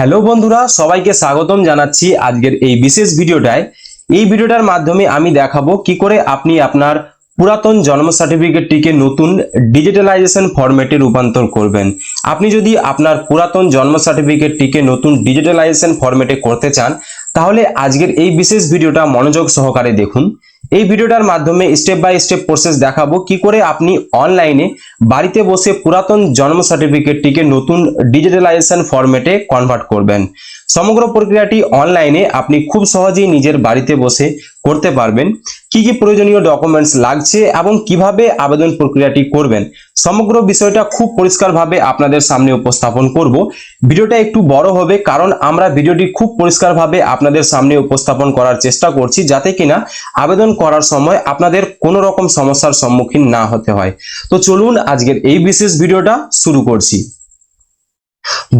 Hello বন্ধুরা, সবাইকে স্বাগতম জানাচ্ছি আজকের এই বিশেষ ভিডিওটায়। এই ভিডিওটার মাধ্যমে আমি দেখাবো কি করে আপনি আপনার পুরাতন জন্ম সার্টিফিকেটটিকে নতুন ডিজিটালাইজেশন ফরম্যাটে রূপান্তর করবেন। আপনি যদি আপনার পুরাতন জন্ম সার্টিফিকেটটিকে নতুন ডিজিটালাইজেশন ফরম্যাটে করতে চান, তাহলে আজকের এই বিশেষ ভিডিওটা মনোযোগ সহকারে দেখুন। এই ভিডিওটার মাধ্যমে স্টেপ বাই স্টেপ প্রসেস দেখাবো কি করে আপনি অনলাইনে বাড়িতে বসে পুরাতন জন্ম সার্টিফিকেটটিকে নতুন ডিজিটালাইজেশন ফরম্যাটে কনভার্ট করবেন। সমগ্র প্রক্রিয়াটি অনলাইনে আপনি খুব সহজেই নিজের বাড়িতে বসে করতে পারবেন। কি কি প্রয়োজনীয় ডকুমেন্টস লাগছে এবং কীভাবে আবেদন প্রক্রিয়াটি করবেন সমগ্র বিষয়টা খুব পরিষ্কারভাবে আপনাদের সামনে উপস্থাপন করব। ভিডিওটা একটু বড় হবে কারণ আমরা ভিডিওটি খুব পরিষ্কারভাবে আপনাদের সামনে উপস্থাপন করার চেষ্টা করছি যাতে কিনা আবেদন করার সময় আপনাদের কোনো রকম সমস্যার সম্মুখীন না হতে হয়। তো চলুন আজকের এই বিশেষ ভিডিওটা শুরু করছি।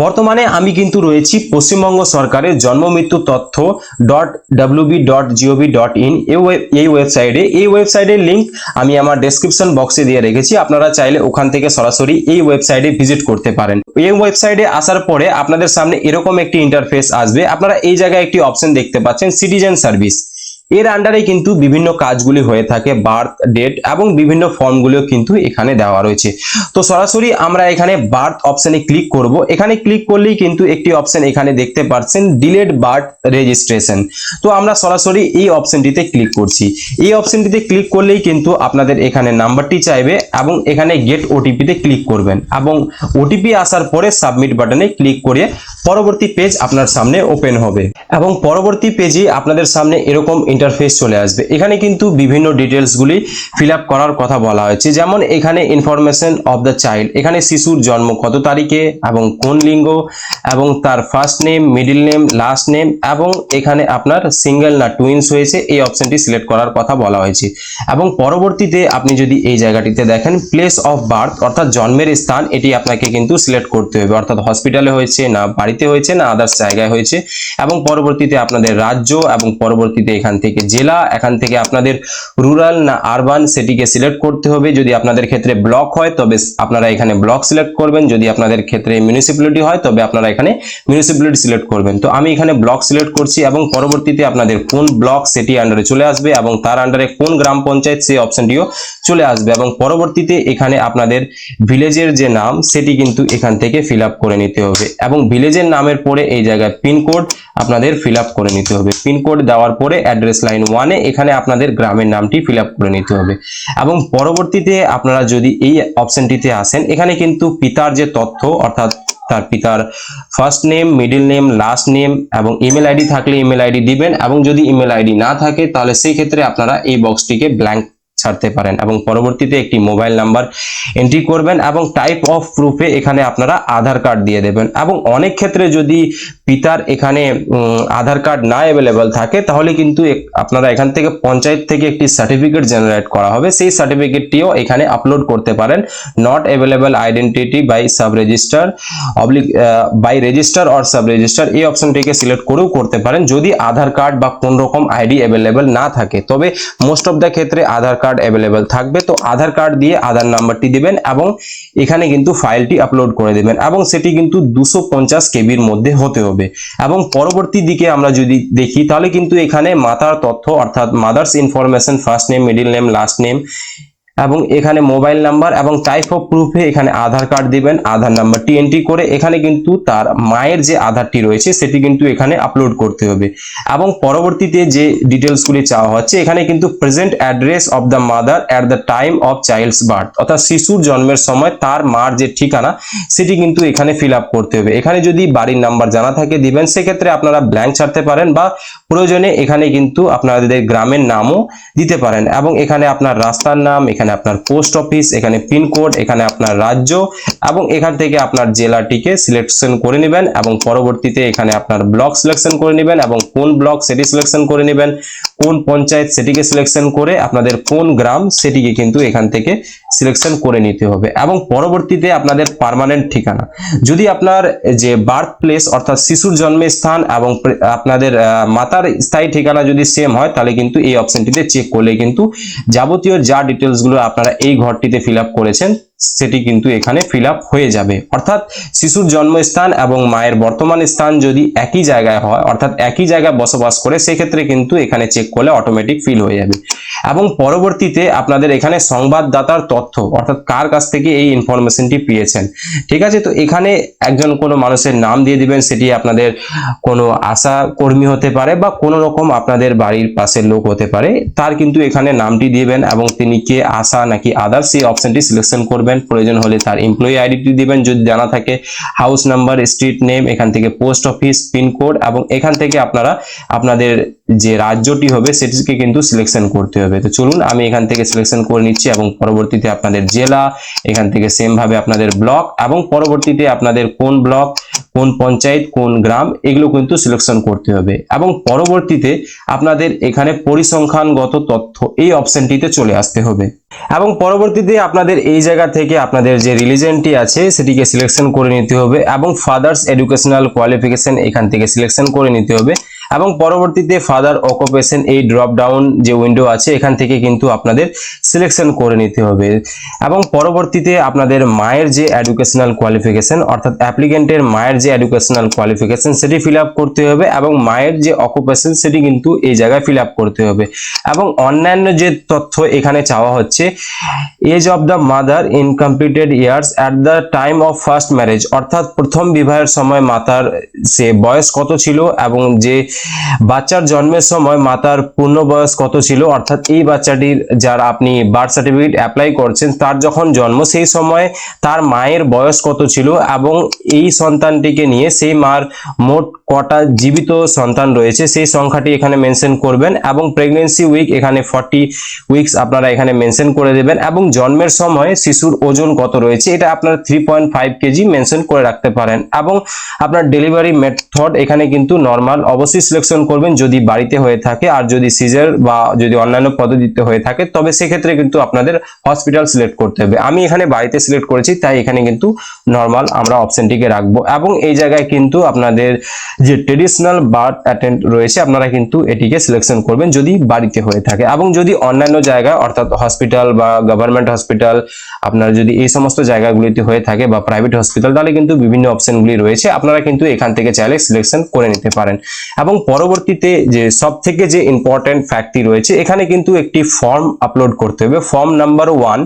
বর্তমানে আমি কিন্তু রয়েছি পশ্চিমবঙ্গ সরকারের জন্ম মৃত্যু তথ্য dot WB dot GOV dot in এই ওয়েবসাইটে এই ওয়েবসাইটের লিঙ্ক আমি আমার ডেসক্রিপশন বক্সে দিয়ে রেখেছি। আপনারা চাইলে ওখান থেকে সরাসরি এই ওয়েবসাইটে ভিজিট করতে পারেন। এই ওয়েবসাইটে আসার পরে আপনাদের সামনে এরকম একটি ইন্টারফেস আসবে। আপনারা এই জায়গায় একটি অপশন দেখতে পাচ্ছেন সিটিজেন সার্ভিস এর আন্ডারে কিন্তু বিভিন্ন কাজগুলি হয়ে থাকে বার্থ ডেট এবং বিভিন্ন ফর্মগুলিও কিন্তু এখানে দেওয়া রয়েছে। তো সরাসরি আমরা এখানে বার্থ অপশনে ক্লিক করব। এখানে ক্লিক করলেই কিন্তু একটি অপশন এখানে দেখতে পাচ্ছেন ডিলেড বার্থ রেজিস্ট্রেশন তো আমরা সরাসরি এই অপশনটিতে ক্লিক করছি। এই অপশনটিতে ক্লিক করলেই কিন্তু আপনাদের এখানে নাম্বারটি চাইবে এবং এখানে গেট ওটিপিতে ক্লিক করবেন এবং ওটিপি আসার পরে সাবমিট বাটনে ক্লিক করে পরবর্তী পেজ আপনার সামনে ওপেন হবে। এবং পরবর্তী পেজে আপনাদের সামনে এরকম ইন্টারফেস চলে আসবে। এখানে কিন্তু বিভিন্ন ডিটেলসগুলি ফিল করার কথা বলা হয়েছে। যেমন এখানে ইনফরমেশন অফ দ্য চাইল্ড এখানে শিশুর জন্ম কত তারিখে এবং কোন লিঙ্গ এবং তার first name middle name last name এবং এখানে আপনার সিঙ্গেল না টুইন্স হয়েছে, এই অপশনটি সিলেক্ট করার কথা বলা হয়েছে। এবং পরবর্তীতে আপনি যদি এই জায়গাটিতে দেখেন প্লেস অফ বার্থ অর্থাৎ জন্মের স্থান, এটি আপনাকে কিন্তু সিলেক্ট করতে হবে। অর্থাৎ হসপিটালে হয়েছে না, বাড়িতে হয়েছে না আদার্স জায়গায় হয়েছে। এবং পরবর্তীতে আপনাদের রাজ্য এবং পরবর্তীতে এখান থেকে জেলা, এখান থেকে আপনাদের রুরাল না আরবান সেটিকে সিলেক্ট করতে হবে। যদি আপনাদের ক্ষেত্রে ব্লক হয়, তবে আপনারা এখানে ব্লক সিলেক্ট করবেন। যদি আপনাদের ক্ষেত্রে মিউনিসিপ্যালিটি হয়, তবে আপনারা এখানে মিউনিসিপ্যালিটি সিলেক্ট করবেন। তো আমি এখানে ব্লক সিলেক্ট করছি এবং পরবর্তীতে আপনাদের কোন ব্লক সেটি আন্ডারে চলে আসবে এবং তার আন্ডারে কোন গ্রাম পঞ্চায়েত সেই অপশনটিও চলে আসবে এবং পরবর্তীতে এখানে আপনাদের ভিলেজের যে নাম, সেটি কিন্তু এখান থেকে ফিল করে নিতে হবে এবং ভিলেজের নামের পরে এই জায়গায় পিনকোড আপনাদের ফিল করে নিতে হবে। পিনকোড দেওয়ার পরে অ্যাড্রেস লাইন ওয়ানে এখানে আপনাদের গ্রামের নামটি ফিল করে নিতে হবে। এবং পরবর্তীতে আপনারা যদি এই অপশনটিতে আসেন, এখানে কিন্তু পিতার যে তথ্য, অর্থাৎ তার পিতার first name middle name last name এবং ইমেল আইডি থাকলে ইমেল আইডি দিবেন এবং যদি ইমেল আইডি না থাকে, তাহলে সেই ক্ষেত্রে আপনারা এই বক্সটিকে ব্ল্যাঙ্ক ছাড়তে পারেন এবং পরবর্তীতে একটি মোবাইল নাম্বার এন্ট্রি করবেন এবং টাইপ অফ প্রুফে এখানে আপনারা আধার কার্ড দিয়ে দেবেন এবং অনেক ক্ষেত্রে যদি পিতার এখানে আধার কার্ড না অ্যাভেলেবেল থাকে, তাহলে কিন্তু আপনারা এখান থেকে পঞ্চায়েত থেকে একটি সার্টিফিকেট জেনারেট করা হবে। সেই সার্টিফিকেটটিও এখানে আপলোড করতে পারেন। Not available identity by sub registrar oblique by registrar or sub registrar এই অপশনটিকে সিলেক্ট করেও করতে পারেন। যদি আধার কার্ড বা কোন রকম আইডি অ্যাভেলেবেল না থাকে, তবে মোস্ট অফ দ্য ক্ষেত্রে আধার কার্ড অ্যাভেলেবেল থাকবে। তো আধার কার্ড দিয়ে আধার নাম্বারটি দিবেন এবং এখানে কিন্তু ফাইলটি আপলোড করে দেবেন এবং সেটি কিন্তু দুশো পঞ্চাশ কেবির মধ্যে হতে হবে। এবং পরবর্তী দিকে আমরা যদি দেখি, তাহলে কিন্তু এখানে মাতার তথ্য অর্থাৎ mother's information first name middle name last name এবং এখানে মোবাইল নাম্বার এবং টাইপ অফ প্রুফে এখানে আধার কার্ড দিবেন। আধার নাম্বারটি এন্ট্রি করে এখানে কিন্তু তার মায়ের যে আধারটি রয়েছে, সেটি কিন্তু এখানে আপলোড করতে হবে। এবং পরবর্তীতে যে ডিটেলসগুলি চাওয়া হচ্ছে, এখানে কিন্তু present address of the mother at the time of child's birth অর্থাৎ শিশুর জন্মের সময় তার মার যে ঠিকানা, সেটি কিন্তু এখানে ফিল করতে হবে। এখানে যদি বাড়ির নাম্বার জানা থাকে দিবেন, সেক্ষেত্রে আপনারা ব্ল্যাঙ্ক ছাড়তে পারেন বা প্রয়োজনে এখানে কিন্তু আপনাদের গ্রামের নামও দিতে পারেন। এবং এখানে আপনার রাস্তার নাম, এখানে এখানে আপনার পোস্ট অফিস, এখানে পিনকোড এখানে আপনার রাজ্য এবং এখান থেকে আপনার জেলাটিকে সিলেকশন করে নেবেন এবং পরবর্তীতে এখানে আপনার ব্লক সিলেকশন করে নেবেন এবং কোন ব্লক সেটি সিলেকশন করে নেবেন। কোন পঞ্চায়েত সেটিকে সিলেকশন করে আপনাদের কোন গ্রাম সেটিকে কিন্তু এখান থেকে সিলেকশন করে নিতে হবে এবং পরবর্তীতে আপনাদের পার্মানেন্ট ঠিকানা। যদি আপনার যে বার্থ প্লেস অর্থাৎ শিশুর জন্মস্থান এবং আপনাদের মাতার স্থায়ী ঠিকানা যদি সেম হয়, তাহলে কিন্তু এই অপশনটিতে চেক করলে কিন্তু যাবতীয় যা ডিটেলসগুলো আপনারা এই ঘরটিতে ফিল করেছেন সেটি কিন্তু এখানে ফিল হয়ে যাবে। অর্থাৎ শিশুর জন্মস্থান এবং মায়ের বর্তমান স্থান যদি একই জায়গায় হয়, অর্থাৎ একই জায়গায় বসবাস করে, সেক্ষেত্রে কিন্তু এখানে চেক করলে অটোমেটিক ফিল হয়ে যাবে। এবং পরবর্তীতে আপনাদের এখানে সংবাদদাতার তথ্য, অর্থাৎ কার কাছ থেকে এই ইনফরমেশনটি পেয়েছেন। ঠিক আছে? তো এখানে একজন কোনো মানুষের নাম দিয়ে দিবেন, সেটি আপনাদের কোনো আশা কর্মী হতে পারে বা কোনো রকম আপনাদের বাড়ির পাশের লোক হতে পারে। তার কিন্তু এখানে নামটি দিবেন এবং তিনি কে, আশা নাকি আদার্স সেই অপশনটি সিলেকশন করবেন। প্রয়োজন হলে তার এমপ্লয়ি আইডিটি দিবেন। যদি জানা থাকে হাউস নাম্বার স্ট্রিট নেম এখান থেকে পোস্ট অফিস পিনকোড এবং এখান থেকে আপনারা আপনাদের যে রাজ্যটি হবে, সেটিকে কিন্তু সিলেকশন করতে হবে। তো চলুন, আমি এখান থেকে সিলেকশন করে নিচ্ছি এবং পরবর্তীতে আপনাদের জেলা, এখান থেকে সেম ভাবে আপনাদের ব্লক এবং পরবর্তীতে আপনাদের কোন ব্লক কোন পঞ্চায়েত, কোন গ্রাম, এগুলো কিন্তু সিলেকশন করতে হবে। এবং পরবর্তীতে আপনাদের এখানে পরিসংখ্যানগত তথ্য এই অপশনটিতে চলে আসতে হবে। এবং পরবর্তীতে আপনাদের এই জায়গা থেকে আপনাদের যে রিলিজনটি আছে, সেটিকে সিলেকশন করে নিতে হবে এবং ফাদার্স এডুকেশনাল কোয়ালিফিকেশন এখান থেকে সিলেকশন করে নিতে হবে। এবং পরবর্তীতে ফাদার অকুপেশন এই ড্রপ ডাউন যে উইন্ডো আছে, এখান থেকে কিন্তু আপনাদের সিলেকশন করে নিতে হবে। এবং পরবর্তীতে আপনাদের মায়ের যে এডুকেশনাল কোয়ালিফিকেশন অর্থাৎ অ্যাপ্লিকেন্টের মায়ের যে এডুকেশনাল কোয়ালিফিকেশন সেটি ফিল করতে হবে এবং মায়ের যে অকুপেশন সেটি কিন্তু এই জায়গায় ফিল করতে হবে। এবং অন্যান্য যে তথ্য এখানে চাওয়া হচ্ছে age of the mother incompleted years at the time of first marriage অর্থাৎ প্রথম বিবাহের সময় মাতার সে বয়স কত ছিল এবং যে বাচ্চার জন্মের সময় মাতার পূর্ণ বয়স কত ছিল? অর্থাৎ এই বাচ্চাটির যার আপনি বার্থ সার্টিফিকেট অ্যাপ্লাই করছেন, তার যখন জন্ম, সেই সময় তার মায়ের বয়স কত ছিল? এবং এই সন্তানটিকে নিয়ে সেই মার মোট কটা জীবিত সন্তান রয়েছে, সেই সংখ্যাটি এখানে মেনশন করবেন এবং প্রেগনেন্সি উইক এখানে ফর্টি উইকস আপনারা এখানে মেনশন করে দেবেন এবং জন্মের সময় শিশুর ওজন কত রয়েছে, এটা আপনারা three point five KG mention করে রাখতে পারেন এবং আপনার ডেলিভারি মেথড এখানে কিন্তু নর্মাল অবশ্যই সিলেকশন করবেন যদি বাড়িতে হয়ে থাকে আর যদি সিজার বা যদি অন্যান্য পদ্ধতিতে হয়ে থাকে, তবে সেক্ষেত্রে কিন্তু আপনাদের হসপিটাল সিলেক্ট করতে হবে। আমি এখানে বাড়িতে সিলেক্ট করেছি, তাই এখানে কিন্তু নর্মাল আমরা অপশনটিকে রাখব এবং এই জায়গায় কিন্তু আপনাদের যে ট্রেডিশনাল বার্থ অ্যাটেন্ড রয়েছে, আপনারা কিন্তু এটিকে সিলেকশন করবেন যদি বাড়িতে হয়ে থাকে। এবং যদি অন্যান্য জায়গা অর্থাৎ হসপিটাল বা গভর্নমেন্ট হসপিটাল আপনার যদি এই সমস্ত জায়গাগুলিতে হয়ে থাকে বা প্রাইভেট হসপিটাল তাহলে কিন্তু বিভিন্ন অপশনগুলি রয়েছে। আপনারা কিন্তু এখান থেকে চাইলে সিলেকশন করে নিতে পারেন। এবং পরবর্তীতে যে সব থেকে যে ইম্পর্টেন্ট ফ্যাক্টটি রয়েছে, এখানে কিন্তু একটি ফর্ম আপলোড করতে হবে। ফর্ম নাম্বার ওয়ান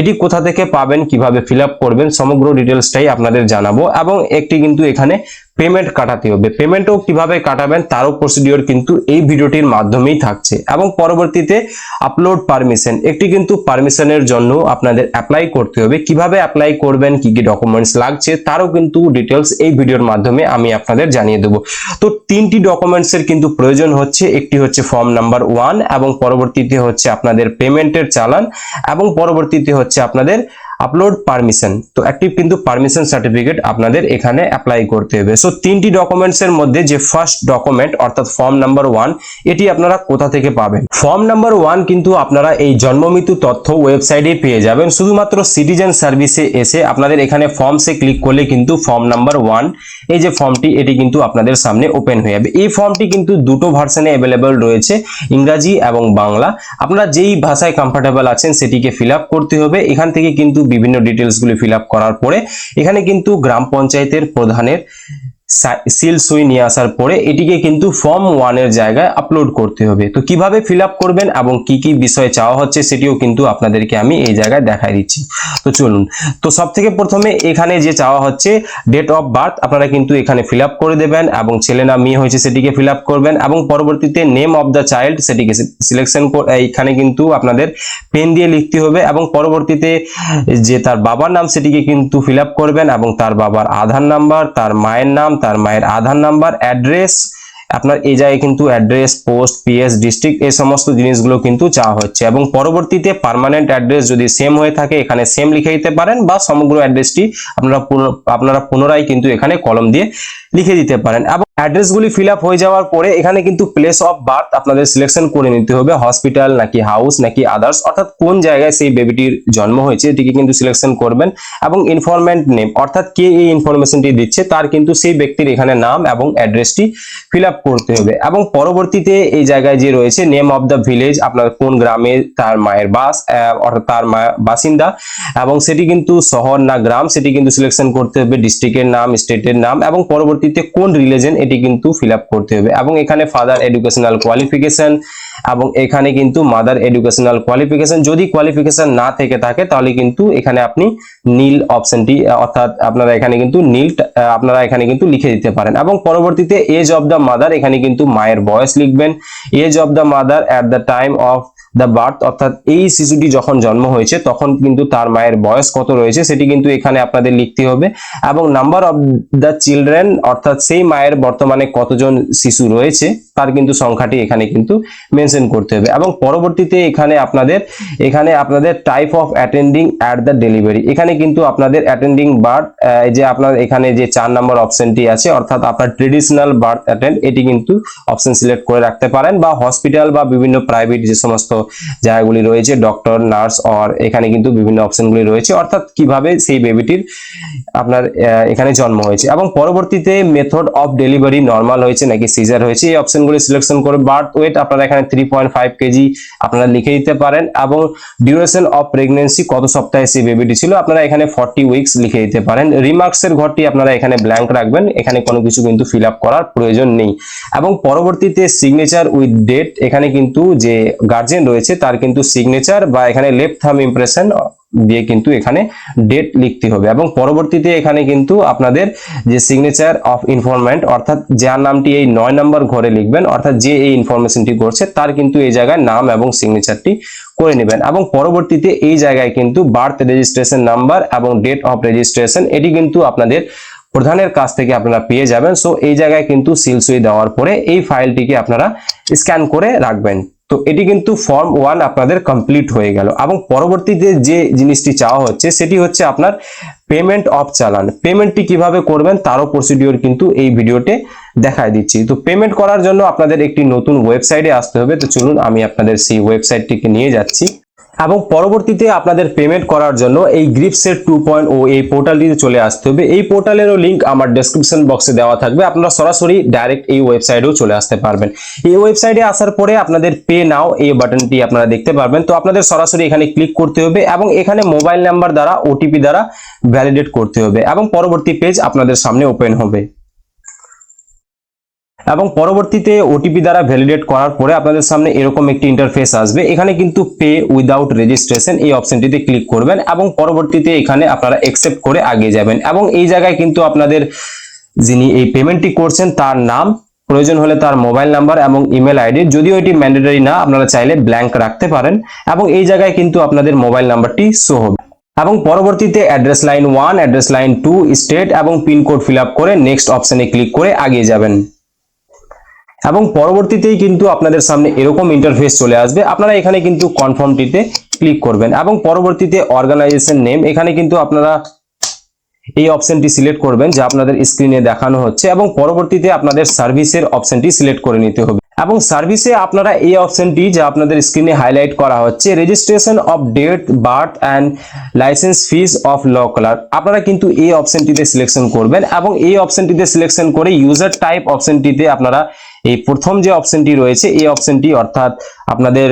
এটি কোথা থেকে পাবেন, কীভাবে ফিল করবেন, সমগ্র ডিটেলসটাই আপনাদের জানাব। এবং একটি কিন্তু এখানে পেমেন্ট কাটাতে হবে। পেমেন্টও কীভাবে কাটাবেন তারও প্রসিডিওর কিন্তু এই ভিডিওটির মাধ্যমেই থাকছে। এবং পরবর্তীতে আপলোড পারমিশন একটি কিন্তু পারমিশনের জন্য আপনাদের অ্যাপ্লাই করতে হবে। কীভাবে অ্যাপ্লাই করবেন, কি কি ডকুমেন্টস লাগছে, তারও কিন্তু ডিটেলস এই ভিডিওর মাধ্যমে আমি আপনাদের জানিয়ে দেবো। তো তিনটি ডকুমেন্টস এর কিন্তু প্রয়োজন হচ্ছে, একটি হচ্ছে ফর্ম নাম্বার ওয়ান এবং পরবর্তীতে হচ্ছে আপনাদের পেমেন্টের চালান এবং পরবর্তীতে হচ্ছে আপনাদের আপলোড পারমিশন তো একটি কিন্তু পারমিশন সার্টিফিকেট আপনাদের এখানে অ্যাপ্লাই করতে হবে। সো তিনটি ডকুমেন্টস এর মধ্যে যে ফার্স্ট ডকুমেন্ট অর্থাৎ ফর্ম নাম্বার ওয়ান এটি আপনারা কোথা থেকে পাবেন? ফর্ম নাম্বার ওয়ান কিন্তু আপনারা এই জন্মমৃত্যু তথ্য ওয়েবসাইটে পেয়ে যাবেন। শুধুমাত্র সিটিজেন সার্ভিসে এসে আপনাদের এখানে ফর্মসে ক্লিক করলে কিন্তু ফর্ম নাম্বার ওয়ান এই যে ফর্মটি এটি কিন্তু আপনাদের সামনে ওপেন হয়ে যাবে। এই ফর্মটি কিন্তু দুটো ভার্সনে অ্যাভেলেবেল রয়েছে, ইংরাজি এবং বাংলা। আপনারা যেই ভাষায় কমফোর্টেবল আছেন, সেটিকে ফিল করতে হবে। এখান থেকে কিন্তু বিভিন্ন ডিটেলসগুলি ফিল আপ করার পরে এখানে কিন্তু গ্রাম পঞ্চায়েতের প্রধানের সিল সুই নিয়ে আসার পরে এটিকে কিন্তু ফর্ম ওয়ানের জায়গায় আপলোড করতে হবে। তো কীভাবে ফিল করবেন এবং কি কি বিষয় চাওয়া হচ্ছে সেটিও কিন্তু আপনাদেরকে আমি এই জায়গায় দেখাই দিচ্ছি। তো চলুন, তো সব থেকে প্রথমে এখানে যে চাওয়া হচ্ছে ডেট অফ বার্থ আপনারা কিন্তু এখানে ফিল করে দেবেন এবং ছেলে না মেয়ে হয়েছে সেটিকে ফিল করবেন এবং পরবর্তীতে নেম অফ দ্য চাইল্ড সেটিকে সিলেকশন এখানে কিন্তু আপনাদের পেন দিয়ে লিখতে হবে এবং পরবর্তীতে যে তার বাবার নাম সেটিকে কিন্তু ফিল করবেন এবং তার বাবার আধার নাম্বার তার মায়ের নাম তার মায়ের আধার নাম্বার অ্যাড্রেস আপনার এই জায়গায় কিন্তু অ্যাড্রেস পোস্ট পিএস ডিস্ট্রিক্ট এই সমস্ত জিনিসগুলো কিন্তু চাওয়া হচ্ছে। এবং পরবর্তীতে পার্মানেন্ট অ্যাড্রেস যদি সেম হয়ে থাকে, এখানে সেম লিখে দিতে পারেন বা সমগ্র অ্যাড্রেসটি আপনারা পুন- আপনারা পুনরায় কিন্তু এখানে কলম দিয়ে লিখে দিতে পারেন। এবং অ্যাড্রেসগুলি ফিল আপ হয়ে যাওয়ার পরে এখানে কিন্তু প্লেস অফ বার্থ আপনাদের সিলেকশন করে নিতে হবে। হসপিটাল নাকি হাউস নাকি আদার্স অর্থাৎ কোন জায়গায় সেই বেবিটির জন্ম হয়েছে, এটিকে কিন্তু সিলেকশন করবেন। এবং ইনফরমেন্ট নেম অর্থাৎ কে এই ইনফরমেশনটি দিচ্ছে, তার কিন্তু সেই ব্যক্তির এখানে নাম এবং অ্যাড্রেসটি ফিল আপ করতে হবে। এবং পরবর্তীতে এই জায়গায় যে রয়েছে নেম অফ দ্য ভিলেজ আপনার কোন গ্রামে তার মায়ের বাস অর্থাৎ তার বাসিন্দা, এবং সেটি কিন্তু শহর না গ্রাম, সেটি কিন্তু সিলেকশন করতে হবে ডিস্ট্রিক্টের নাম স্টেটের নাম, এবং পরবর্তীতে কোন রিলিজন এটি কিন্তু ফিল করতে হবে। এবং এখানে ফাদার এডুকেশনাল কোয়ালিফিকেশন এবং এখানে কিন্তু মাদার এডুকেশনাল কোয়ালিফিকেশন যদি কোয়ালিফিকেশন না থেকে থাকে, তাহলে কিন্তু এখানে আপনি নীল অপশনটি অর্থাৎ আপনারা এখানে কিন্তু নীল আপনারা এখানে কিন্তু লিখে দিতে পারেন। এবং পরবর্তীতে এজ অফ দ্য মাদার এখানে কিন্তু মায়ের বয়স লিখবেন age of the mother at the time of the birth অর্থাৎ এই শিশুটি যখন জন্ম হয়েছে, তখন কিন্তু তার মায়ের বয়স কত রয়েছে সেটি কিন্তু এখানে আপনাদের লিখতে হবে। এবং নাম্বার অফ দ্য চিলড্রেন অর্থাৎ সেই মায়ের বর্তমানে কতজন শিশু রয়েছে, তার কিন্তু সংখ্যাটি এখানে কিন্তু মেনশন করতে হবে। এবং পরবর্তীতে এখানে আপনাদের এখানে আপনাদের type of attending at the delivery এখানে কিন্তু আপনাদের অ্যাটেন্ডিং বার্থ যে আপনার এখানে যে চার নম্বর অপশনটি আছে, অর্থাৎ আপনার ট্রেডিশনাল বার্থ অ্যাটেন্ড এটি কিন্তু অপশন সিলেক্ট করে রাখতে পারেন। বা হসপিটাল বা বিভিন্ন প্রাইভেট যে সমস্ত জায়গাগুলি রয়েছে ডক্টর নার্স অর এখানে কিন্তু বিভিন্ন অপশনগুলি রয়েছে। অর্থাৎ কীভাবে সেই বেবিটির আপনার এখানে জন্ম হয়েছে। এবং পরবর্তীতে মেথড অফ ডেলিভারি নর্মাল হয়েছে নাকি সিজার হয়েছে, এই অপশনগুলি সিলেকশন করে বার্থ ওয়েট আপনারা এখানে থ্রি পয়েন্ট ফাইভ কেজি আপনারা লিখে দিতে পারেন। এবং ডিউরেশন অফ প্রেগনেন্সি কত সপ্তাহে সেই বেবিটি ছিল, আপনারা এখানে ফর্টি উইকস লিখে দিতে পারেন। রিমার্কস এর ঘরটি আপনারা এখানে ব্ল্যাঙ্ক রাখবেন, এখানে কোনো কিছু কিন্তু ফিল করার প্রয়োজন নেই। এবং পরবর্তীতে সিগনেচার উইথ ডেট এখানে কিন্তু যে গার্জেন রয়েছে তার কিন্তু সিগনেচার বা এখানে লেফট থাম ইমপ্রেশন দিয়ে কিন্তু এখানে ডেট লিখতে হবে। এবং পরবর্তীতে এখানে কিন্তু আপনাদের যে সিগনেচার অফ ইনফরমেন্ট অর্থাৎ যার নামটি এই নয় নম্বর ঘরে লিখবেন, অর্থাৎ যে এই ইনফরমেশনটি করছে, তার কিন্তু এই জায়গায় নাম এবং সিগনেচারটি করে নেবেন। এবং পরবর্তীতে এই জায়গায় কিন্তু বার্থ রেজিস্ট্রেশন নাম্বার এবং ডেট অফ রেজিস্ট্রেশন এটি কিন্তু আপনাদের প্রধানের কাছ থেকে আপনারা পেয়ে যাবেন। সো এই জায়গায় কিন্তু সিল সুই দেওয়ার পরে এই ফাইলটিকে আপনারা স্ক্যান করে রাখবেন। তো এটি কিন্তু ফর্ম ওয়ান আপনাদের কমপ্লিট হয়ে গেল। এবং পরবর্তীতে যে জিনিসটি চাওয়া হচ্ছে, সেটি হচ্ছে আপনার পেমেন্ট অফ চালান। পেমেন্টটি কীভাবে করবেন, তারও প্রসিডিওর কিন্তু এই ভিডিওতে দেখায় দিচ্ছি। তো পেমেন্ট করার জন্য আপনাদের একটি নতুন ওয়েবসাইটে আসতে হবে। তো চলুন, আমি আপনাদের সেই ওয়েবসাইটটিকে নিয়ে যাচ্ছি। এবং পরবর্তীতে আপনাদের পেমেন্ট করার জন্য এই গ্রিপসের টু পয়েন্ট ও এই পোর্টালটিতে চলে আসতে হবে। এই পোর্টালেরও লিঙ্ক আমার ডেসক্রিপশন বক্সে দেওয়া থাকবে। আপনারা সরাসরি ডাইরেক্ট এই ওয়েবসাইটেও চলে আসতে পারবেন। এই ওয়েবসাইটে আসার পরে আপনাদের পে নাও এই বাটনটি আপনারা দেখতে পারবেন। তো আপনাদের সরাসরি এখানে ক্লিক করতে হবে এবং এখানে মোবাইল নাম্বার দ্বারা ওটিপি দ্বারা ভ্যালিডেট করতে হবে এবং পরবর্তী পেজ আপনাদের সামনে ওপেন হবে। এবং পরবর্তীতে ওটিপি দ্বারা ভ্যালিডেট করার পরে আপনাদের সামনে এরকম একটি ইন্টারফেস আসবে। এখানে কিন্তু পে উইদাউট রেজিস্ট্রেশন এই অপশনটিতে ক্লিক করবেন এবং পরবর্তীতে এখানে আপনারা অ্যাকসেপ্ট করে আগে যাবেন। এবং এই জায়গায় কিন্তু আপনাদের যিনি এই পেমেন্টটি করছেন, তার নাম, প্রয়োজন হলে তার মোবাইল নাম্বার এবং ইমেল আইডি যদিও এটি ম্যান্ডেটরি না, আপনারা চাইলে ব্ল্যাঙ্ক রাখতে পারেন এবং এই জায়গায় কিন্তু আপনাদের মোবাইল নাম্বারটি শো হবে। এবং পরবর্তীতে address line one address line two state এবং পিনকোড ফিল আপ করে নেক্সট অপশানে ক্লিক করে আগিয়ে যাবেন। এবং পরবর্তীতেই কিন্তু আপনাদের সামনে এরকম ইন্টারফেস চলে আসবে। আপনারা এখানে কিন্তু কনফার্মটিতে ক্লিক করবেন এবং পরবর্তীতে অর্গানাইজেশন নেম এখানে কিন্তু আপনারা এই অপশনটি সিলেক্ট করবেন, যা আপনাদের স্ক্রিনে দেখানো হচ্ছে এবং পরবর্তীতে আপনাদের সার্ভিসের অপশনটি সিলেক্ট করে নিতে হবে। এবং সার্ভিসে আপনারা এই অপশনটি যা আপনাদের স্ক্রিনে হাইলাইট করা হচ্ছে registration of date birth and licence fees of law collar আপনারা কিন্তু এই অপশনটিতে সিলেকশন করবেন এবং এই অপশনটিতে সিলেকশন করে ইউজার টাইপ অপশনটিতে আপনারা এই প্রথম যে অপশনটি রয়েছে, এই অপশনটি অর্থাৎ আপনাদের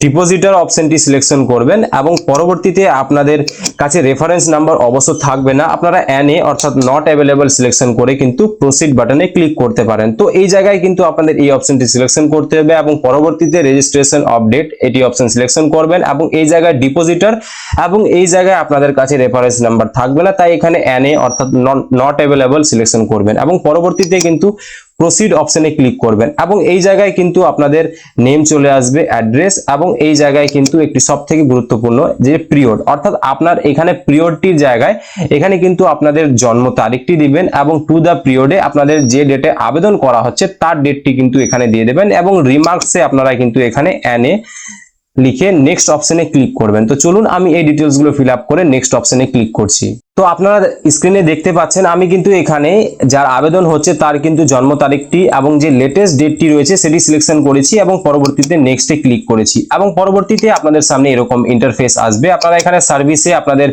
ডিপোজিটার অপশনটি সিলেকশন করবেন এবং পরবর্তীতে আপনাদের কাছে রেফারেন্স নাম্বার অবশ্য থাকবে না। আপনারা এনএ অর্থাৎ নট অ্যাভেলেবল সিলেকশন করে কিন্তু প্রসিড বাটনে ক্লিক করতে পারেন। তো এই জায়গায় কিন্তু আপনাদের এই অপশনটি সিলেকশন করতে হবে এবং পরবর্তীতে রেজিস্ট্রেশন আপডেট এটি অপশন সিলেকশন করবেন এবং এই জায়গায় ডিপোজিটার এবং এই জায়গায় আপনাদের কাছে রেফারেন্স নাম্বার থাকবে না। তাই এখানে এনএ অর্থাৎ নট অ্যাভেলেবল সিলেকশন করবেন এবং পরবর্তীতে কিন্তু প্রসিড অপশনে ক্লিক করবেন এবং এই জায়গায় কিন্তু আপনাদের নেম চলে আসবে অ্যাড্রেস এবং এই জায়গায় কিন্তু একটি সব থেকে গুরুত্বপূর্ণ যে পিরিয়ড অর্থাৎ আপনার এখানে পিরিয়ডটির জায়গায় এখানে কিন্তু আপনাদের জন্ম তারিখটি দিবেন এবং টু দ্য পিরিয়ডে আপনাদের যে ডেটে আবেদন করা হচ্ছে তার ডেটটি কিন্তু এখানে দিয়ে দেবেন এবং রিমার্কসে আপনারা কিন্তু এখানে এনএ লিখে নেক্সট অপশনে ক্লিক করবেন। তো চলুন আমি এই ডিটেলসগুলো ফিল আপ করে নেক্সট অপশনে ক্লিক করছি। তো আপনারা স্ক্রিনে দেখতে পাচ্ছেন, আমি কিন্তু এখানে যার আবেদন হচ্ছে তার কিন্তু জন্ম তারিখটি এবং যে লেটেস্ট ডেটটি রয়েছে সেটি সিলেকশন করেছি এবং পরবর্তীতে নেক্সটে ক্লিক করেছি এবং পরবর্তীতে আপনাদের সামনে এরকম ইন্টারফেস আসবে। আপনারা এখানে সার্ভিসে আপনাদের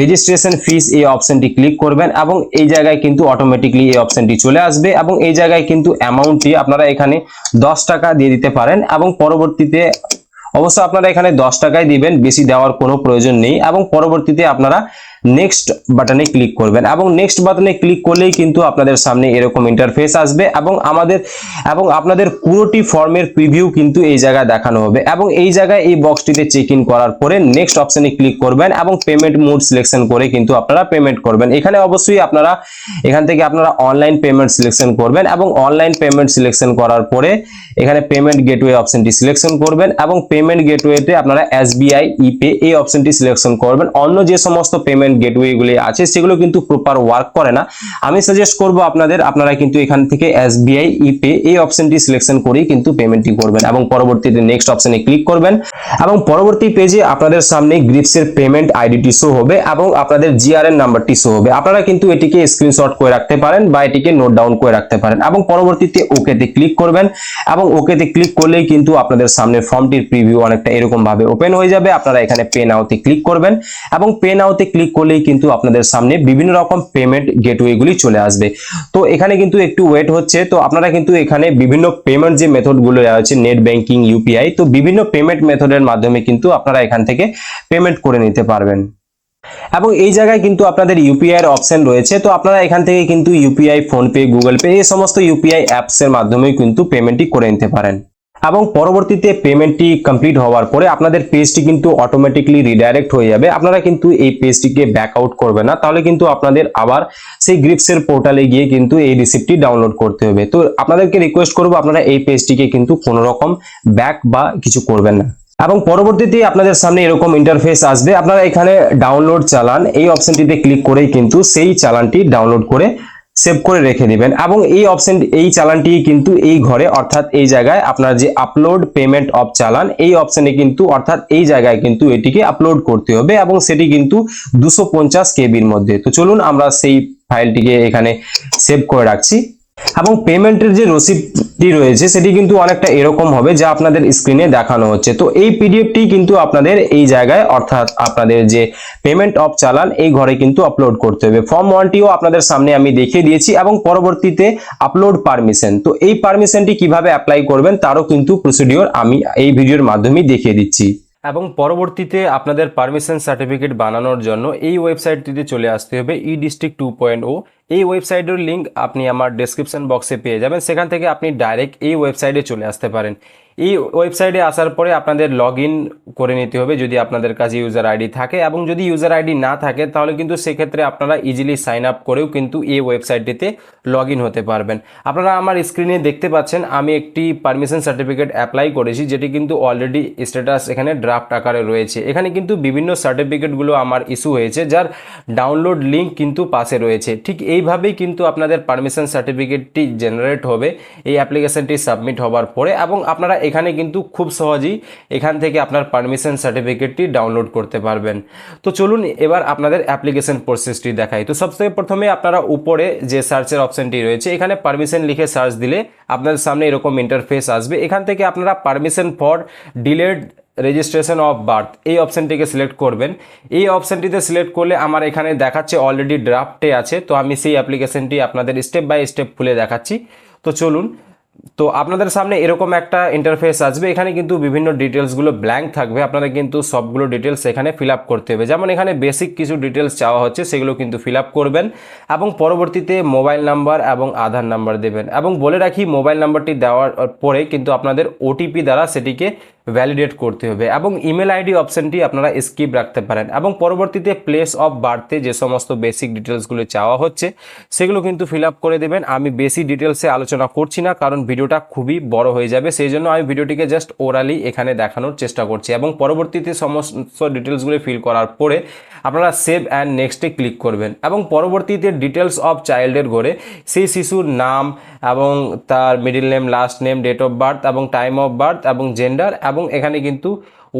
রেজিস্ট্রেশন ফিস এই অপশনটি ক্লিক করবেন এবং এই জায়গায় কিন্তু অটোমেটিকলি এই অপশনটি চলে আসবে এবং এই জায়গায় কিন্তু অ্যামাউন্টটি আপনারা এখানে দশ টাকা দিয়ে দিতে পারেন এবং পরবর্তীতে অবশ্য আপনারা এখানে দশ টাকায় দিবেন বেশি দেওয়ার কোনো প্রয়োজন নেই এবং পরবর্তীতে আপনারা নেক্সট বাটনে ক্লিক করবেন এবং নেক্সট বাটনে ক্লিক করলেই কিন্তু আপনাদের সামনে এরকম ইন্টারফেস আসবে এবং আমাদের, এবং আপনাদের পুরোটি ফর্মের প্রিভিউ কিন্তু এই জায়গায় দেখানো হবে এবং এই জায়গায় এই বক্সটিতে চেক ইন করার পরে নেক্সট অপশনে ক্লিক করবেন এবং পেমেন্ট মোড সিলেকশন করে কিন্তু আপনারা পেমেন্ট করবেন। এখানে অবশ্যই আপনারা, এখান থেকে আপনারা অনলাইন পেমেন্ট সিলেকশন করবেন এবং অনলাইন পেমেন্ট সিলেকশন করার পরে এখানে পেমেন্ট গেটওয়ে অপশনটি সিলেকশন করবেন এবং পেমেন্ট গেটওয়েতে আপনারা এসবিআই ইপে এই অপশনটি সিলেকশন করবেন। অন্য যে সমস্ত পেমেন্ট গেটওয়েগুলি আছে, সেগুলো কিন্তু প্রপার ওয়ার্ক করে না। আমি সাজেস্ট করব আপনাদের, আপনারা কিন্তু এখান থেকে এসবিআই ইপে এই অপশনটি সিলেকশন করেই কিন্তু পেমেন্টটি করবেন এবং পরবর্তীতে নেক্সট অপশনে ক্লিক করবেন। এবং পরবর্তী পেজে আপনাদের সামনে গ্রিপসের পেমেন্ট আইডিটি শো হবে এবং আপনাদের জিআরএন নাম্বারটি শো হবে। আপনারা কিন্তু এটিকে স্ক্রিনশট করে রাখতে পারেন বা এটিকে নোট ডাউন করে রাখতে পারেন এবং পরবর্তীতে ওকেতে ক্লিক করবেন এবং ওকেতে ক্লিক করলেই কিন্তু আপনাদের সামনে ফর্মটির প্রিভিউ অনেকটা এরকম ভাবে ওপেন হয়ে যাবে। আপনারা এখানে পে নাওতে ক্লিক করবেন এবং পে নাওতে ক্লিক করলেই কিন্তু আপনাদের সামনে বিভিন্ন রকম পেমেন্ট গেটওয়েগুলি চলে আসবে। তো এখানে কিন্তু একটু ওয়েট হচ্ছে। তো আপনারা কিন্তু এখানে বিভিন্ন পেমেন্ট যে মেথডগুলো আছে নেট ব্যাংকিং ইউপিআই তো বিভিন্ন পেমেন্ট মেথডের মাধ্যমে কিন্তু আপনারা এখান থেকে পেমেন্ট করে নিতে পারবেন। এবং এই জায়গায় কিন্তু আপনাদের ইউপিআই এর অপশন রয়েছে। তো আপনারা এখান থেকে কিন্তু ইউপিআই ফোনপে গুগল পে এই সমস্ত ইউপিআই অ্যাপস এর মাধ্যমেও কিন্তু পেমেন্টটি করে নিতে পারেন। এবং পরবর্তীতে পেমেন্টটি কমপ্লিট হওয়ার পরে আপনাদের পেজটি কিন্তু অটোমেটিকলি রিডাইরেক্ট হয়ে যাবে। আপনারা কিন্তু এই পেজটিকে ব্যাক আউট করবে না। তাহলে কিন্তু আপনাদের আবার সেই গ্রিপসের পোর্টালে গিয়ে কিন্তু এই রিসিপ্টটি ডাউনলোড করতে হবে। তো আপনাদেরকে রিকোয়েস্ট করব, আপনারা এই পেজটিকে কিন্তু কোনো রকম ব্যাক বা কিছু করবেন না। এবং পরবর্তীতে আপনাদের সামনে এরকম ইন্টারফেস আসবে। আপনারা এখানে ডাউনলোড চালান। এই অপশনটিতে ক্লিক করেই কিন্তু সেই চালানটি ডাউনলোড করে সেভ করে রেখে দিবেন। এবং এই অপশন এই চালানটি কিন্তু এই ঘরে, অর্থাৎ এই জায়গায় আপনার যে আপলোড পেমেন্ট অফ চালান, এই অপশনে কিন্তু, অর্থাৎ এই জায়গায় কিন্তু এটিকে আপলোড করতে হবে এবং সেটি কিন্তু দুশো কেবির মধ্যে। তো চলুন আমরা সেই ফাইলটিকে এখানে সেভ করে রাখছি। এবং পেমেন্টের যে রসিদটি রয়েছে, সেটি কিন্তু অনেকটা এরকম হবে যা আপনাদের স্ক্রিনে দেখানো হচ্ছে। তো এই পিডিএফটি কিন্তু আপনাদের এই জায়গায়, অর্থাৎ আপনাদের যে পেমেন্ট অফ চালান, এই ঘরে কিন্তু আপলোড করতে হবে। ফর্ম ওয়ানটিও আপনাদের সামনে আমি দেখিয়ে দিয়েছি এবং পরবর্তীতে আপলোড পারমিশন তো এই পারমিশনটি কীভাবে অ্যাপ্লাই করবেন, তারও কিন্তু প্রসিডিওর আমি এই ভিডিওর মাধ্যমে দেখিয়ে দিচ্ছি। এবং পরবর্তীতে আপনাদের পারমিশন সার্টিফিকেট বানানোর জন্য এই ওয়েবসাইটটিতে চলে আসতে হবে E district two point O এই ওয়েবসাইটের লিঙ্ক আপনি আমার ডেসক্রিপশন বক্সে পেয়ে যাবেন। সেখান থেকে আপনি ডাইরেক্ট এই ওয়েবসাইটে চলে আসতে পারেন। এই ওয়েবসাইটে আসার পরে আপনাদের লগ করে নিতে হবে যদি আপনাদের কাছে ইউজার আইডি থাকে এবং যদি ইউজার আইডি না থাকে তাহলে কিন্তু সেক্ষেত্রে আপনারা ইজিলি সাইন আপ করেও কিন্তু এই ওয়েবসাইটটিতে লগ হতে পারবেন। আপনারা আমার স্ক্রিনে দেখতে পাচ্ছেন, আমি একটি পারমিশন সার্টিফিকেট অ্যাপ্লাই করেছি, যেটি কিন্তু অলরেডি স্ট্যাটাস এখানে ড্রাফট আকারে রয়েছে। এখানে কিন্তু বিভিন্ন সার্টিফিকেটগুলো আমার ইস্যু হয়েছে, যার ডাউনলোড লিঙ্ক কিন্তু পাশে রয়েছে। ঠিক এইভাবেই কিন্তু আপনাদের পারমিশন সার্টিফিকেটটি জেনারেট হবে, এই অ্যাপ্লিকেশনটি সাবমিট হওয়ার পরে এবং আপনারা এখানে কিন্তু খুব সহজেই এখান থেকে আপনার পারমিশন সার্টিফিকেটটি ডাউনলোড করতে পারবেন। তো চলুন এবার আপনাদের অ্যাপ্লিকেশন প্রসেসটি দেখাই। তো সবথেকে প্রথমে আপনারা উপরে যে সার্চের অপশনটি রয়েছে, এখানে পারমিশন লিখে সার্চ দিলে আপনাদের সামনে এরকম ইন্টারফেস আসবে। এখান থেকে আপনারা permission for delayed registration of birth এই অপশানটিকে সিলেক্ট করবেন। এই অপশানটিতে সিলেক্ট করলে আমার এখানে দেখাচ্ছে অলরেডি ড্রাফটে আছে, তো আমি সেই অ্যাপ্লিকেশনটি আপনাদের স্টেপ বাই স্টেপ খুলে দেখাচ্ছি। তো চলুন তো আপনাদের সামনে এরকম একটা ইন্টারফেস আসবে। এখানে কিন্তু বিভিন্ন ডিটেলসগুলো ব্ল্যাঙ্ক থাকবে। আপনাদের কিন্তু সবগুলো ডিটেলস এখানে ফিল করতে হবে। যেমন এখানে বেসিক কিছু ডিটেলস চাওয়া হচ্ছে, সেগুলো কিন্তু ফিল করবেন এবং পরবর্তীতে মোবাইল নাম্বার এবং আধার নাম্বার দেবেন। এবং বলে রাখি মোবাইল নাম্বারটি দেওয়ার পরে কিন্তু আপনাদের ওটিপি দ্বারা সেটিকে ভ্যালিডেট করতে হবে এবং ইমেল আইডি অপশানটি আপনারা স্কিপ রাখতে পারেন এবং পরবর্তীতে প্লেস অফ বার্থে যে সমস্ত বেসিক ডিটেলসগুলো চাওয়া হচ্ছে, সেগুলো কিন্তু ফিল করে দেবেন। আমি বেশি ডিটেলসে আলোচনা করছি না, কারণ ভিডিওটা খুবই বড় হয়ে যাবে, সেই জন্য আমি ভিডিওটিকে জাস্ট ওরালি এখানে দেখানোর চেষ্টা করছি এবং পরবর্তীতে সমস্ত ডিটেলসগুলো ফিল করার পরে আপনারা সেভ অ্যান্ড নেক্সটে ক্লিক করবেন এবং পরবর্তীতে ডিটেলস অফ চাইল্ডের ঘরে সেই শিশুর নাম এবং তার middle name last name date of birth এবং টাইম অফ বার্থ এবং জেন্ডার এবং এখানে কিন্তু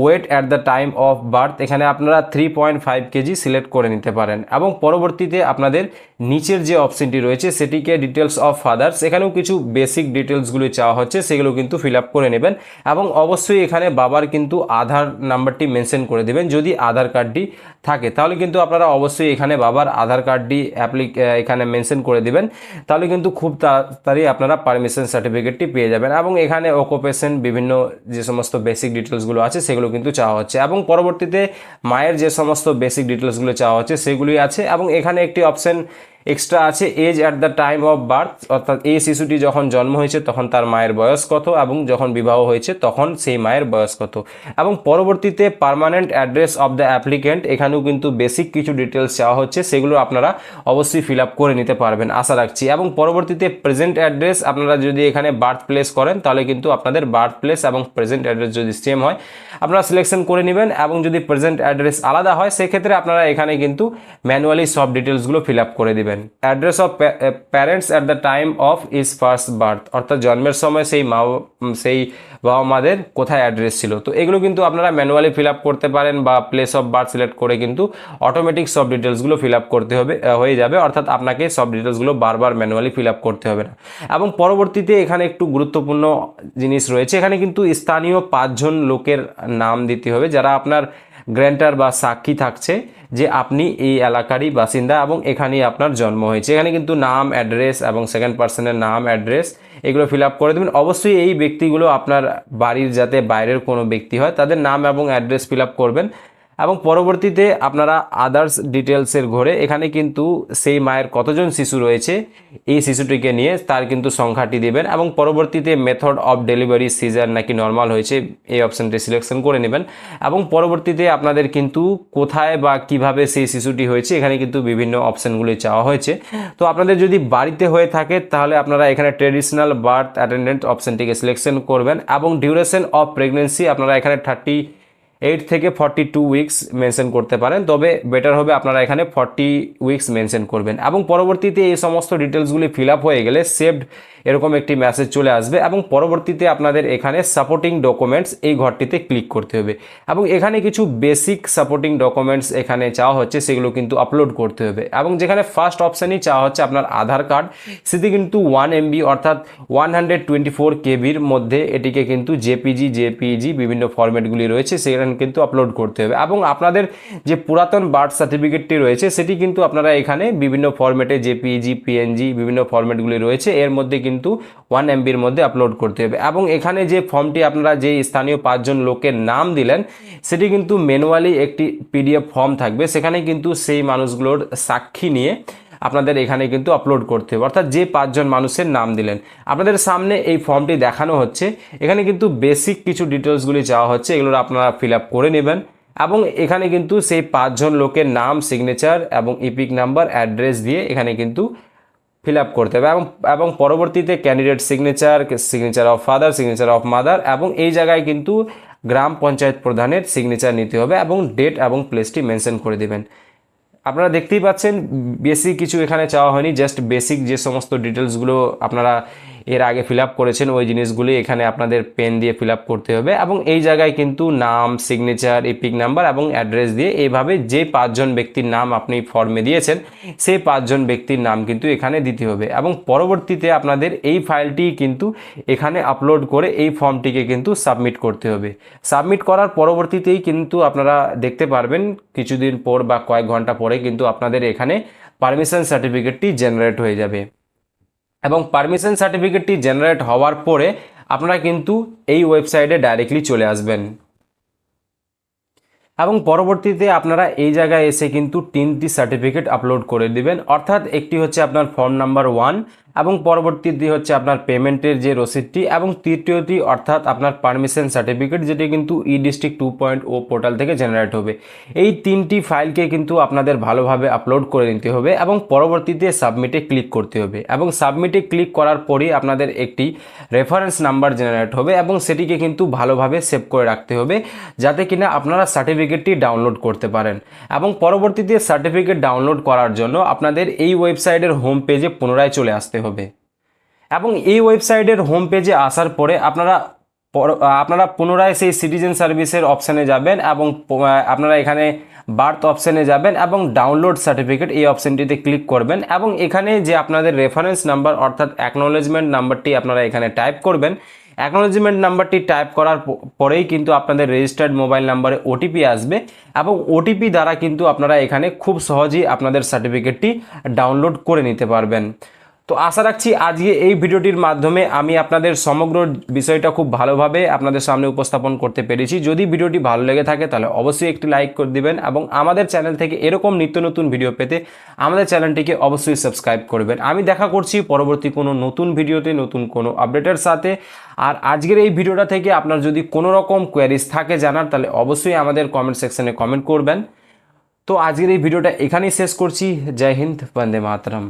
weight at the time of birth এখানে আপনারা three point five KG select করে নিতে পারেন। এবং পরবর্তীতে আপনাদের নিচের যে অপশনটি রয়েছে, সেটিকে ডিটেলস অফ ফাদার্স এখানেও কিছু বেসিক ডিটেলসগুলি চাওয়া হচ্ছে, সেগুলো কিন্তু ফিল করে নেবেন। এবং অবশ্যই এখানে বাবার কিন্তু আধার নাম্বারটি মেনশন করে দেবেন, যদি আধার কার্ডটি থাকে। তাহলে কিন্তু আপনারা অবশ্যই এখানে বাবার আধার কার্ডটি অ্যাপ্লিক এখানে মেনশন করে দেবেন। তাহলে কিন্তু খুব তাড়াতাড়ি আপনারা পারমিশন সার্টিফিকেটটি পেয়ে যাবেন। এবং এখানে অকুপেশন বিভিন্ন যে সমস্ত বেসিক ডিটেলসগুলো আছে, সেগুলো কিন্তু চাওয়া হচ্ছে। এবং পরবর্তীতে মায়ের যে সমস্ত বেসিক ডিটেলসগুলো চাওয়া হচ্ছে সেগুলি আছে। এবং এখানে একটি অপশন এক্সট্রা আছে age at the time of birth অর্থাৎ এই শিশুটি যখন জন্ম হয়েছে, তখন তার মায়ের বয়স কত এবং যখন বিবাহ হয়েছে, তখন সেই মায়ের বয়স কত। এবং পরবর্তীতে permanent address of the applicant এখানেও কিন্তু বেসিক কিছু ডিটেলস চাওয়া হচ্ছে, সেগুলো আপনারা অবশ্যই ফিল আপ করে নিতে পারবেন, আশা রাখছি। এবং পরবর্তীতে প্রেজেন্ট অ্যাড্রেস আপনারা যদি এখানে বার্থ প্লেস করেন, তাহলে কিন্তু আপনাদের বার্থ প্লেস এবং প্রেজেন্ট অ্যাড্রেস যদি সেম হয়, আপনারা সিলেকশন করে নেবেন এবং যদি প্রেজেন্ট অ্যাড্রেস আলাদা হয়, সেক্ষেত্রে আপনারা এখানে কিন্তু ম্যানুয়ালি সব ডিটেলসগুলো ফিল আপ করে দিবেন। Address of parents at the time of is first birth অর্থাৎ জন্মের সময় সেই মা সেই বাবা মাদের কোথায় অ্যাড্রেস ছিল। তো এগুলো কিন্তু আপনারা ম্যানুয়ালি ফিল আপ করতে পারেন বা প্লেস অফ বার্থ সিলেক্ট করে কিন্তু অটোমেটিক সব ডিটেলসগুলো ফিল আপ করতে হবে হয়ে যাবে। অর্থাৎ আপনাকে সব ডিটেলসগুলো বারবার ম্যানুয়ালি ফিল আপ করতে হবে না। এবং পরবর্তীতে এখানে একটু গুরুত্বপূর্ণ জিনিস রয়েছে। এখানে কিন্তু স্থানীয় পাঁচজন লোকের নাম দিতে হবে, যারা আপনার গ্র্যান্টার বা সাক্ষী থাকছে যে আপনি এই এলাকারই বাসিন্দা এবং এখানেই আপনার জন্ম হয়েছে। এখানে কিন্তু নাম, অ্যাড্রেস এবং সেকেন্ড পার্সনের নাম, অ্যাড্রেস এগুলো ফিল আপ করে দেবেন। অবশ্যই এই ব্যক্তিগুলো আপনার বাড়ির যাতে বাইরের কোনো ব্যক্তি হয়, তাদের নাম এবং অ্যাড্রেস ফিল আপ করবেন। এবং পরবর্তীতে আপনারা আদার্স ডিটেলসের ঘরে এখানে কিন্তু সেই মায়ের কতজন শিশু রয়েছে, এই শিশুটিকে নিয়ে তার কিন্তু সংখ্যাটি দেবেন এবং পরবর্তীতে মেথড অফ ডেলিভারি সিজার নাকি নর্মাল হয়েছে, এই অপশানটি সিলেকশন করে নেবেন। এবং পরবর্তীতে আপনাদের কিন্তু কোথায় বা কীভাবে সেই শিশুটি হয়েছে, এখানে কিন্তু বিভিন্ন অপশানগুলি চাওয়া হয়েছে। তো আপনাদের যদি বাড়িতে হয়ে থাকে, তাহলে আপনারা এখানে ট্রেডিশনাল বার্থ অ্যাটেন্ডেন্ট অপশানটিকে সিলেকশন করবেন এবং ডিউরেশন অফ প্রেগনেন্সি আপনারা এখানে থার্টি এইট থেকে ফর্টি টু উইকস মেনশন করতে পারেন, তবে বেটার হবে আপনারা এখানে ফর্টি উইকস মেনশন করবেন। এবং পরবর্তীতে এই সমস্ত ডিটেলসগুলি ফিল আপ হয়ে গেলে সেভড এরকম একটি মেসেজ চলে আসবে এবং পরবর্তীতে আপনাদের এখানে সাপোর্টিং ডকুমেন্টস এই ঘরটিতে ক্লিক করতে হবে। এবং এখানে কিছু বেসিক সাপোর্টিং ডকুমেন্টস এখানে চাওয়া হচ্ছে, সেগুলো কিন্তু আপলোড করতে হবে। এবং যেখানে ফার্স্ট অপশানই চাওয়া হচ্ছে আপনার আধার কার্ড, সেটি কিন্তু ওয়ান এমবি অর্থাৎ ওয়ান হান্ড্রেড টোয়েন্টি ফোর কেবির মধ্যে এটিকে কিন্তু জেপিজি জেপিজি বিভিন্ন ফরম্যাটগুলি রয়েছে, সেখানে কিন্তু আপলোড করতে হবে। এবং আপনাদের যে পুরাতন বার্থ সার্টিফিকেটটি রয়েছে, সেটি কিন্তু আপনারা এখানে বিভিন্ন ফরম্যাটে জেপিজি পিএনজি বিভিন্ন ফরম্যাটগুলি রয়েছে। এর মধ্যে কিন্তু ওয়ান এমবির মধ্যে আপলোড করতে হবে। এবং এখানে যে ফর্মটি আপনারা যে স্থানীয় পাঁচজন লোকের নাম দিলেন, সেটি কিন্তু ম্যানুয়ালি একটি পিডিএফ ফর্ম থাকবে। সেখানে কিন্তু সেই মানুষগুলোর সাক্ষী নিয়ে আপনাদের এখানে কিন্তু আপলোড করতে হবে। অর্থাৎ যে পাঁচজন মানুষের নাম দিলেন। আপনাদের সামনে এই ফর্মটি দেখানো হচ্ছে। এখানে কিন্তু বেসিক কিছু ডিটেলসগুলি চাওয়া হচ্ছে। এগুলো আপনারা ফিল করে নেবেন। এবং এখানে কিন্তু সেই পাঁচজন লোকের নাম সিগনেচার এবং ইপিক নাম্বার অ্যাড্রেস দিয়ে এখানে কিন্তু ফিল আপ করতে হবে। এবং এবং পরবর্তীতে candidate signature signature of father signature of mother এবং এই জায়গায় কিন্তু গ্রাম পঞ্চায়েত প্রধানের সিগনেচার নিতে হবে এবং ডেট এবং প্লেসটি মেনশন করে দেবেন। আপনারা দেখতেই পাচ্ছেন বেসিক কিছু এখানে চাওয়া হয়নি জাস্ট বেসিক যে সমস্ত ডিটেলসগুলো আপনারা এর আগে ফিল করেছেন ওই জিনিসগুলি, এখানে আপনাদের পেন দিয়ে ফিল করতে হবে এবং এই জায়গায় কিন্তু নাম সিগনেচার ইপিক নাম্বার এবং অ্যাড্রেস দিয়ে এইভাবে যে পাঁচজন ব্যক্তির নাম আপনি ফর্মে দিয়েছেন সেই পাঁচজন ব্যক্তির নাম কিন্তু এখানে দিতে হবে এবং পরবর্তীতে আপনাদের এই ফাইলটি কিন্তু এখানে আপলোড করে এই ফর্মটিকে কিন্তু সাবমিট করতে হবে। সাবমিট করার পরবর্তীতেই কিন্তু আপনারা দেখতে পারবেন, কিছুদিন পর বা কয়েক ঘণ্টা পরে কিন্তু আপনাদের এখানে পারমিশন সার্টিফিকেটটি জেনারেট হয়ে যাবে। এবং পারমিশন সার্টিফিকেটটি জেনারেট হওয়ার পরে আপনারা কিন্তু এই ওয়েবসাইটে ডাইরেক্টলি চলে আসবেন। এবং পরবর্তীতে আপনারা এই জায়গায় এসে কিন্তু তিনটি সার্টিফিকেট আপলোড করে দিবেন। অর্থাৎ একটি হচ্ছে আপনার ফর্ম নাম্বার ওয়ান এবং পরবর্তীটি হচ্ছে আপনার পেমেন্টের যে রসিদটি এবং তৃতীয়টি অর্থাৎ আপনার পারমিশন সার্টিফিকেট, যেটি কিন্তু e district two point o portal থেকে জেনারেট হবে। এই তিনটি ফাইলকে কিন্তু আপনাদের ভালোভাবে আপলোড করে নিতে হবে এবং পরবর্তীতে সাবমিটে ক্লিক করতে হবে এবং সাবমিটে ক্লিক করার পরেই আপনাদের একটি রেফারেন্স নাম্বার জেনারেট হবে এবং সেটিকে কিন্তু ভালোভাবে সেভ করে রাখতে হবে যাতে কিনা আপনারা সার্টিফিকেটটি ডাউনলোড করতে পারেন। এবং পরবর্তীতে সার্টিফিকেট ডাউনলোড করার জন্য আপনাদের এই ওয়েবসাইটের হোম পেজে পুনরায় চলে আসতে হবে। হবে। এবং এই ওয়েবসাইটের হোম পেজে আসার পরে আপনারা আপনারা পুনরায় সেই সিটিজেন সার্ভিসের অপশানে যাবেন এবং আপনারা এখানে বার্থ অপশানে যাবেন এবং ডাউনলোড সার্টিফিকেট এই অপশানটিতে ক্লিক করবেন এবং এখানে যে আপনাদের রেফারেন্স নাম্বার অর্থাৎ অ্যাকনোলেজমেন্ট নাম্বারটি আপনারা এখানে টাইপ করবেন। অ্যাকনোলেজমেন্ট নাম্বারটি টাইপ করার পরেই কিন্তু আপনাদের রেজিস্টার্ড মোবাইল নাম্বারে ওটিপি আসবে এবং ওটিপি দ্বারা কিন্তু আপনারা এখানে খুব সহজেই আপনাদের সার্টিফিকেটটি ডাউনলোড করে নিতে পারবেন। তো আশা রাখছি আজকে এই ভিডিওটির মাধ্যমে আমি আপনাদের সমগ্র বিষয়টা খুব ভালোভাবে আপনাদের সামনে উপস্থাপন করতে পেরেছি। যদি ভিডিওটি ভালো লেগে থাকে, তাহলে অবশ্যই একটি লাইক করে দিবেন এবং আমাদের চ্যানেল থেকে এরকম নিত্য নতুন ভিডিও পেতে আমাদের চ্যানেলটিকে অবশ্যই সাবস্ক্রাইব করবেন। আমি দেখা করছি পরবর্তী কোনো নতুন ভিডিওতে, নতুন কোনো আপডেটের সাথে। আর আজকের এই ভিডিওটা থেকে আপনার যদি কোনো রকম কোয়ারিজ থাকে জানার, তাহলে অবশ্যই আমাদের কমেন্ট সেকশনে কমেন্ট করবেন। তো আজকের এই ভিডিওটা এখানেই শেষ করছি। জয় হিন্দ, বন্দে মাতরম।